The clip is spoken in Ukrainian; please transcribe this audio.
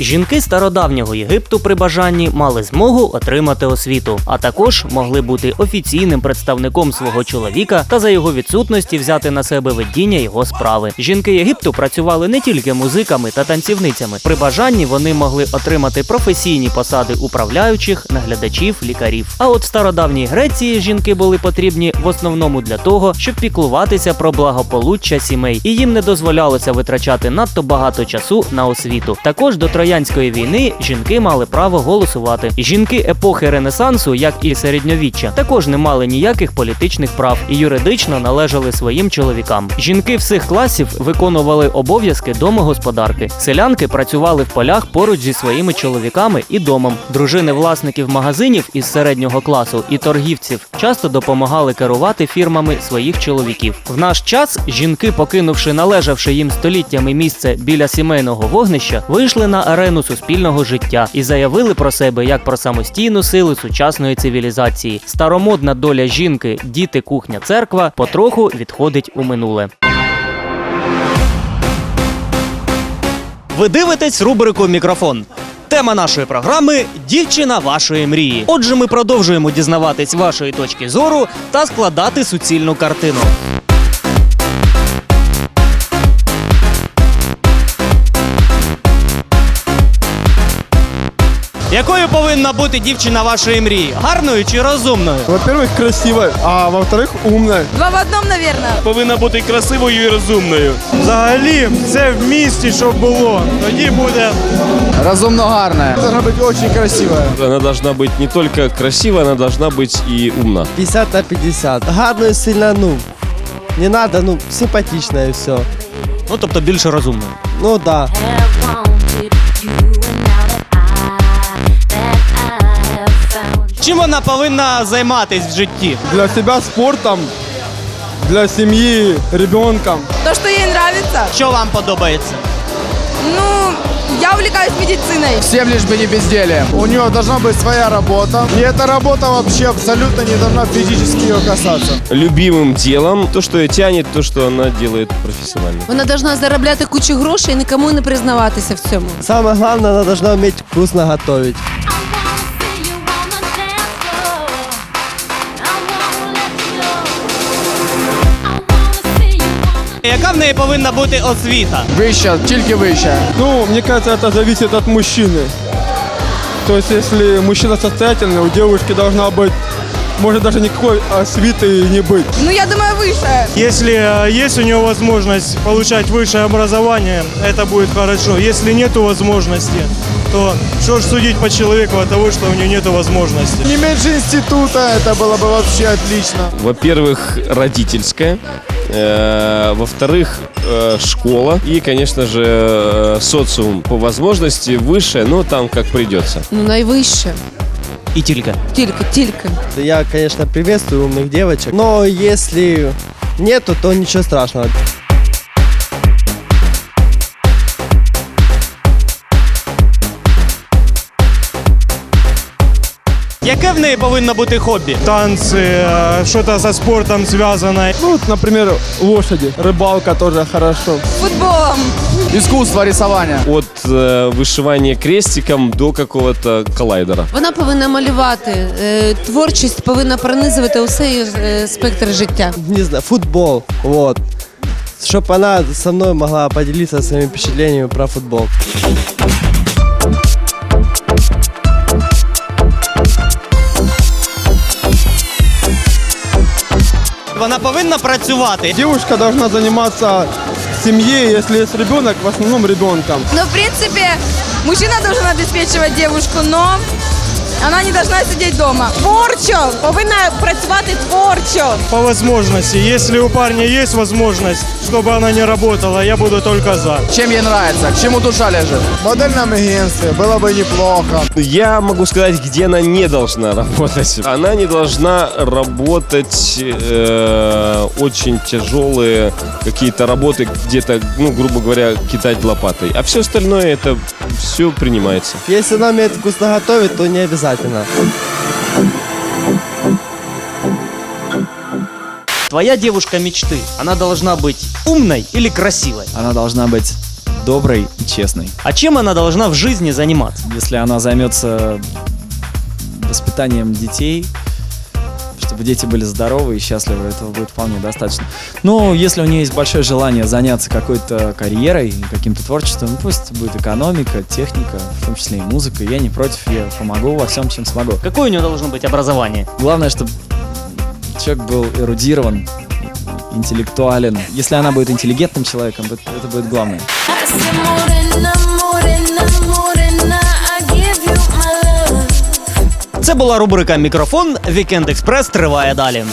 Жінки стародавнього Єгипту при бажанні мали змогу отримати освіту, а також могли бути офіційним представником свого чоловіка та за його відсутності взяти на себе ведіння його справи. Жінки Єгипту працювали не тільки музиками та танцівницями. При бажанні вони могли отримати професійні посади управляючих, наглядачів, лікарів. А от стародавній Греції жінки були потрібні в основному для того, щоб піклуватися про благополуччя сімей, і їм не дозволялося витрачати надто багато часу на освіту. Також до троянської війни жінки мали право голосувати. Жінки епохи Ренесансу, як і середньовіччя, також не мали ніяких політичних прав і юридично належали своїм чоловікам. Жінки всіх класів виконували обов'язки домогосподарки. Селянки працювали в полях поруч зі своїми чоловіками і домом. Дружини власників магазинів із середнього класу і торгівців часто допомагали керувати фірмами своїх чоловіків. В наш час жінки, покинувши належавши їм століттями місце біля сімейного вогнища, вийшли на арену суспільного життя і заявили про себе як про самостійну силу сучасної цивілізації. Старомодна доля жінки, діти, кухня, церква потроху відходить у минуле. Ви дивитесь рубрику Мікрофон. Тема нашої програми дівчина вашої мрії. Отже, ми продовжуємо дізнаватись вашої точки зору та складати суцільну картину. Якою повинна бути дівчина вашої мрії? Гарною чи розумною? Во-первых, красивая, а во-вторых, умная. Два в одном, наверное. повинна бути красивою і розумною. Взагалі, все в місті, щоб було. Тоді буде. Разумно гарная. Должна бути дуже красивая. Она должна быть не только красива, она должна быть и умна. 50 на 50. Гарно сильно, ну, не надо, ну, симпатично и все. Ну тобто більше розумною. Ну да. Чим вона повинна займатись в житті? Для себя спортом, для семьи, ребенком. То, что ей нравится. Що вам подобається? Ну, я увлекаюсь медициной. Всем лишь бы не безделие. У нее должна быть своя работа. И эта работа вообще абсолютно не должна физически ее касаться. Любимым делом, то, что ее тянет, то, что она делает профессионально. Вона должна заробляти кучу грошей і нікому не признаватися в цьому. Самое главное, она должна уметь вкусно готовить. Яка в неї повинна бути освіта? Вища, тільки вища. Ну, мне кажется, это зависит от мужчины. То есть, если мужчина состоятельный, у девушки должна быть, может даже никакой освиты и не быть. Ну, я думаю, выше. Если э, есть у нее возможность получать высшее образование, это будет хорошо. Если нет возможности, то что ж судить по человеку от того, что у нее нет возможности. Не меньше института, это было бы вообще отлично. Во-первых, родительская. Э, Во-вторых, э, школа. И, конечно же, э, социум по возможности выше, но там как придется. Ну, найвище. І тільки. Тільки, тільки. Я, конечно, приветствую умных девочек, но если нету, то ничего страшного. Яке в неї повинно бути хобі? Танцы, э, что-то со спортом связанное. Ну, вот, например, лошади. Рыбалка тоже хорошо. Футболом. Искусство рисования. От э, вышивания крестиком до какого-то коллайдера. Вона повинна малювати. е, Творчість повинна пронизувати усе її е, спектр життя. Не знаю, футбол, вот. Чтобы она со мной могла поделиться своими впечатлениями про футбол. Вона повинна працювати. Девушка должна заниматься семьей, если есть ребенок, в основном ребенком. Но, в принципе, мужчина должен обеспечивать девушку, но она не должна сидеть дома. Творчо. Повинна працювати творчо. По возможности. Если у парня есть возможность, чтобы она не работала, я буду только за. Чем ей нравится, к чему душа лежит. В модельном агентстве было бы неплохо. Я могу сказать, где она не должна работать. Она не должна работать э, очень тяжелые какие-то работы, где-то, ну, грубо говоря, кидать лопатой. А все остальное это все принимается. Если она умеет вкусно готовить, то не обязательно. Твоя девушка мечты, она должна быть умной или красивой? Она должна быть доброй и честной. А чем она должна в жизни заниматься? Если она займется воспитанием детей, чтобы дети были здоровы и счастливы, этого будет вполне достаточно. Но если у нее есть большое желание заняться какой-то карьерой, каким-то творчеством, ну, пусть будет экономика, техника, в том числе и музыка. Я не против, я помогу во всем, чем смогу. Какое у нее должно быть образование? Главное, чтобы человек был эрудирован, интеллектуален. Если она будет интеллигентным человеком, это будет главное. Це була рубрика Мікрофон. Вікенд Експрес триває далі.